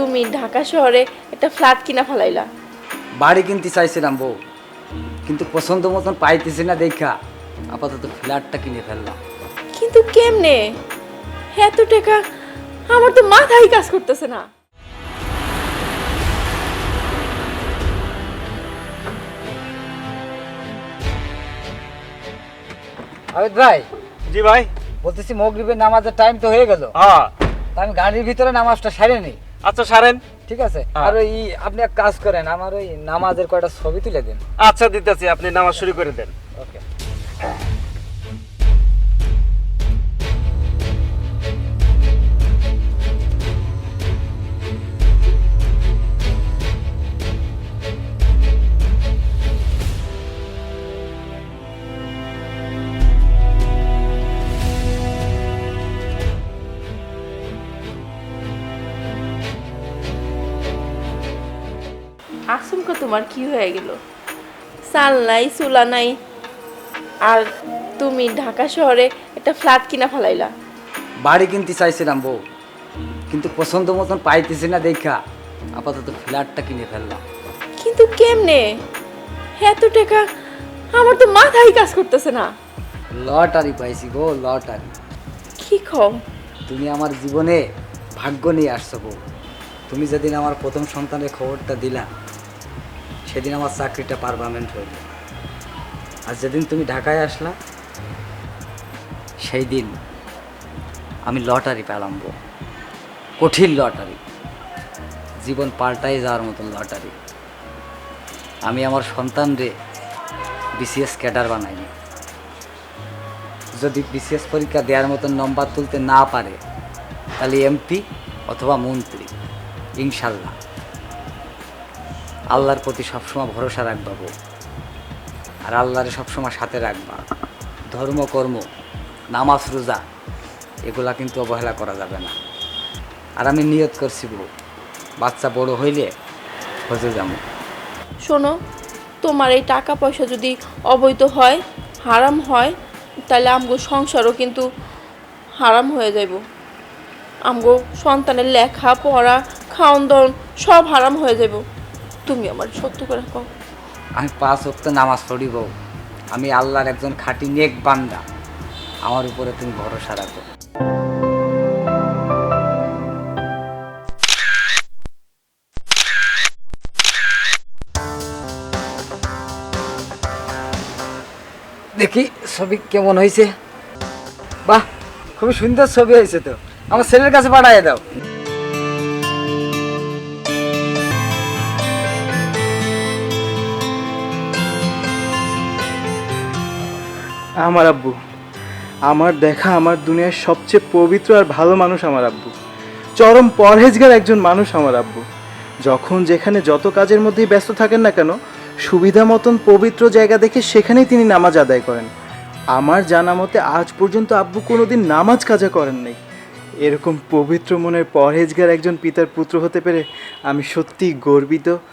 তুমি ঢাকা শহরে একটা ফ্ল্যাট কিনা ফেলাইলা। বাড়ি কিনতে চাইছিলাম বউ কিন্তু পছন্দ মতন পাইতেছি না দেখা। আপাতত ফ্ল্যাটটা কিনে ফেললাম। কিন্তু কেমনে? এত টাকা আমার তো মাথায় কাজ করতেছে না। আবেদ ভাই জি ভাই। বলতেছি মগরিবের নামাজের টাইম তো হয়ে গেল। হ্যাঁ। তা আমি গাড়ির ভিতরে নামাজটা সারে নি আচ্ছা সারেন। ঠিক আছে। হ্যাঁ। আর ওই আপনি এক কাজ করেন আমার ওই নামাজের কয়টা ছবি তুলে দিন। আচ্ছা দিতেছি আপনি নামাজ শুরু করে দেন। আসমকা তোমার কি হয়ে গেল? চাল নাই চুলা নাই। আর তুমি ঢাকা শহরে একটা ফ্ল্যাট কিনা ফেলাইলা। বাড়ি কিনতে চাইছিলাম বউ কিন্তু পছন্দ মতন পাইতেছি না দেখা। আপাতত ফ্ল্যাটটা কিনে ফেললাম। কিন্তু কেমনে? এত টাকা আমার তো মাথায় কাজ করতেছে না। লটারি পাইছি গো লটারি। কি কম? তুমি আমার জীবনে ভাগ্য নিয়ে আসছো বউ। তুমি যেদিন আমার প্রথম সন্তানের খবরটা দিলা সেদিন আমার চাকরিটা পারমানেন্ট হইল আর যেদিন তুমি ঢাকায় আসলা সেই দিন আমি লটারি পেলাম বউ কঠিন লটারি। জীবন পাল্টাই যাওয়ার মতন লটারি। আমি আমার সন্তানরে বিসিএস ক্যাডার বানাইনি। যদি বিসিএস পরীক্ষা দেওয়ার মতন নম্বর তুলতে না পারে, তাহলে এমপি অথবা মন্ত্রী, ইনশাল্লাহ। আল্লাহর প্রতি সবসময় ভরসা রাখবা বউ আর আল্লাহরে সবসময় সাথে রাখবা ধর্ম, কর্ম, নামাজ, রোজা, এগুলা কিন্তু অবহেলা করা যাবে না। আর আমি নিয়ত করছি বউ, বাচ্চা বড় হইলে হজে যাব। শোনো, তোমার এই টাকা পয়সা যদি অবৈধ হয়, হারাম হয়, তাহলে আমগো সংসারও কিন্তু হারাম হয়ে যাইব। আমগো সন্তানের লেখা, পড়া খাওন দাওন সব হারাম হয়ে যাইব। তুমি আমার সত্য করে কও। আমি পাঁচ ওয়াক্ত নামাজ পড়ি বউ আমি আল্লাহর একজন খাঁটি নেক বান্দা। আমার উপরে তুমি ভরসা রাখো। দেখি ছবি কেমন হয়েছে বাহ, খুবই সুন্দর ছবি হয়েছে তো। আমার ছেলের কাছে পাঠিয়ে দাও। আমার আব্বু। আমার দেখা আমার দুনিয়ার সবচেয়ে পবিত্র আর ভালো মানুষ আমার আব্বু। চরম পরহেজগার একজন মানুষ আমার আব্বু। যখন যেখানে যত কাজের মধ্যেই ব্যস্ত থাকেন না কেন, সুবিধা মতন পবিত্র জায়গা দেখে সেখানেই তিনি নামাজ আদায় করেন। আমার জানা মতে আজ পর্যন্ত আব্বু কোনোদিন নামাজ কাজা করেন নাই। এরকম পবিত্র মনের পরহেজগার একজন পিতার পুত্র হতে পেরে আমি সত্যিই গর্বিত।